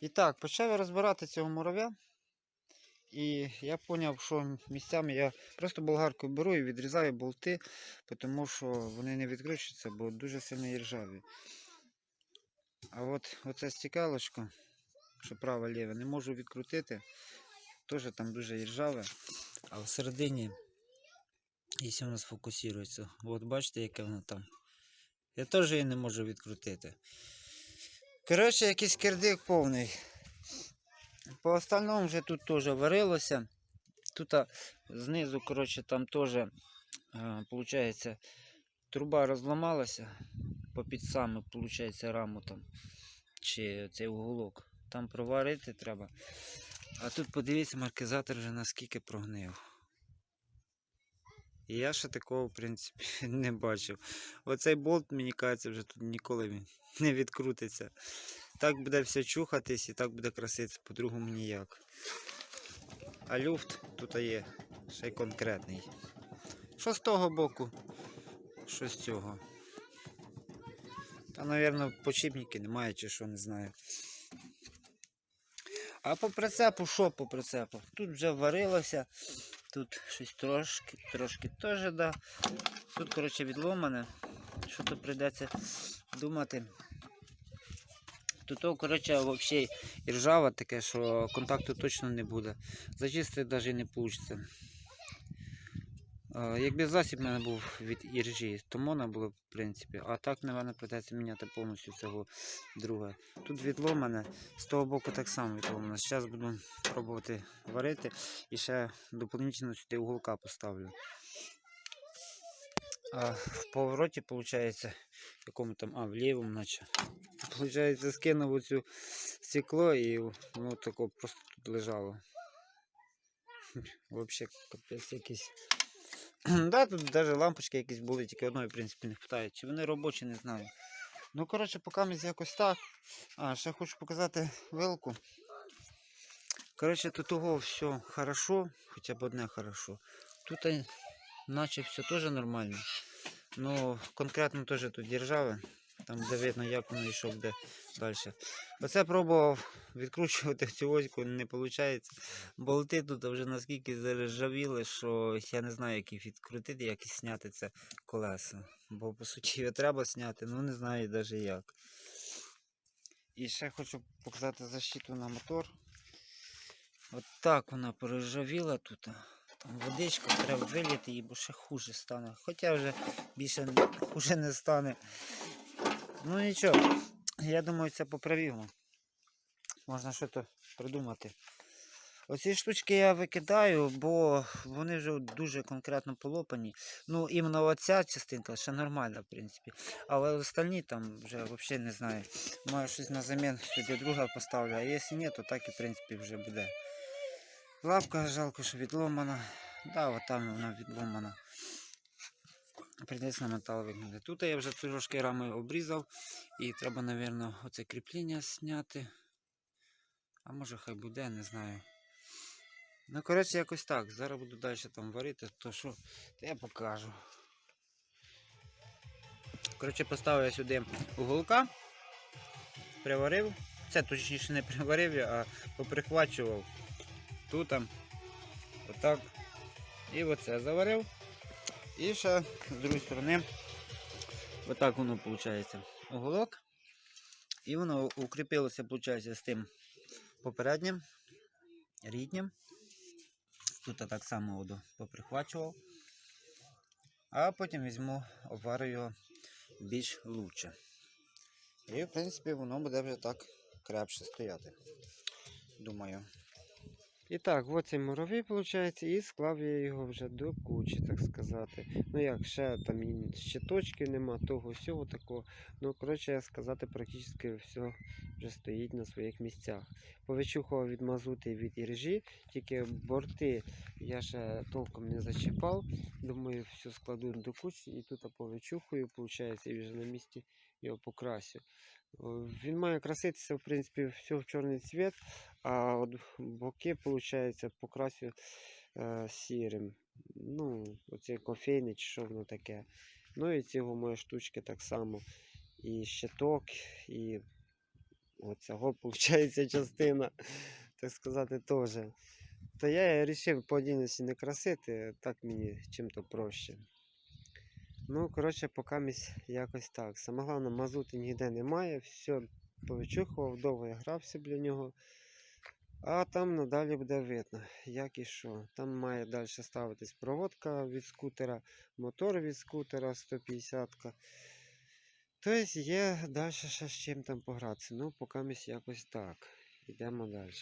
І так, почав я розбирати цього мурав'я. І я зрозумів, що місцями я просто болгаркою беру і відрізаю болти, тому що вони не відкручуються, бо дуже сильно іржаві. А от оце стікалочко, що праве ліве, не можу відкрутити. Теж там дуже іржаве. А всередині, якщо воно сфокусується, от бачите, яке воно там. Я теж її не можу відкрутити. Коротше, якийсь кирдик повний. По остальному вже тут теж варилося. Тут знизу, коротше, там теж, виходить, труба розламалася по під саме, виходить, раму там, чи цей уголок. Там проварити треба. А тут подивіться, маркізатор вже наскільки прогнив. І я ще такого, в принципі, не бачив. Оцей болт, мені кажеться, вже тут ніколи не відкрутиться. Так буде все чухатись і так буде краситися, по-другому ніяк. А люфт тут є ще й конкретний. Що з того боку, що з цього. Та, мабуть, почіпники немає чи що, не знаю. А по прицепу, що по прицепу? Тут вже варилося, тут щось трошки, трошки теж, да. Тут, коротше, відломане. Що тут прийдеться думати. Тут, то, коротше, взагалі і ржава таке, що контакту точно не буде. Зачистити навіть не вийде. Якби засіб в мене був від іржі, то можна було в принципі. А так, напевно, придеться міняти повністю цього друге. Тут відломане, з того боку так само відломане. Зараз буду пробувати варити і ще доповнительно сюди уголка поставлю. А в повороті, виходить, якому там, а, в лівому, наче. Получається, скинув оцю стекло і воно тако просто тут лежало. Взагалі, капець якийсь. Да, тут навіть лампочки якісь були, тільки одної, в принципі, не питають. Чи вони робочі, не знаю. Ну, коротше, поки ми якось так. А, ще хочу показати вилку. Коротше, тут того все хорошо, хоча б одне хорошо. Тут наче все теж нормально. Ну, конкретно теж тут держави. Там де видно, як воно йшов де далі. Оце пробував відкручувати цю оську, не виходить. Болти тут вже наскільки заржавіли, що я не знаю, як їх відкрутити, як і зняти це колесо. Бо по суті його треба зняти, ну не знаю навіть як. І ще хочу показати защиту на мотор. От так вона поржавіла тут. Там водичка, треба виліти її, бо ще хуже стане. Хоча вже більше хуже не стане. Ну нічого, я думаю, це поправимо. Можна щось придумати. Оці штучки я викидаю, бо вони вже дуже конкретно полопані. Ну, іменно оця частинка ще нормальна, в принципі. Але остальні там вже взагалі не знаю. Маю щось на замін сюди друга поставлю, а якщо ні, то так і в принципі вже буде. Лапка жалко, що відломана. Да, от вона відломана. Прийдеться на метал вигнати. Тут я вже трошки рами обрізав і треба, мабуть, оце кріплення зняти. А може хай буде, не знаю. Ну, коротше, якось так. Зараз буду далі там варити, то що, то я покажу. Коротше, поставив я сюди уголка, приварив. Це точніше не приварив я, а поприхвачував. Тут там, отак. І оце заварив. І ще з другої сторони, отак воно виходить. Уголок. І воно укріпилося, виходить, з тим попереднім, ріднім. Тут так само воду поприхвачував. А потім візьму, обварю його більш лучше. І, в принципі, воно буде вже так крепше стояти. Думаю. І так, от цей муравій, виходить, і склав я його вже до кучі, так сказати. Ну як, ще там і щиточки нема, того всього такого. Ну, коротше, я сказати, практично все вже стоїть на своїх місцях. Повичухував від мазути від іржі, тільки борти я ще толком не зачіпав. Думаю, все складу до кучі і тут повичухую, виходить, і вже на місці його покрасю. Він має краситися, в принципі, все в чорний цвіт, а от боки, виходить, покрасю е, сірим. Ну, оце кофейне чи що воно таке. Ну і ці мої штучки так само. І щиток, і оцього, виходить, частина, так сказати, теж. То я вирішив по отдільності не красити, так мені чим-то проще. Ну, коротше, поки місь якось так. Саме головне, мазути ніде немає, все повичухував, довго я грався біля нього. А там надалі буде видно, як і що. Там має далі ставитись проводка від скутера, мотор від скутера 150. -ка. Тобто є далі ще з чим там погратися. Ну, поки якось так. Йдемо далі.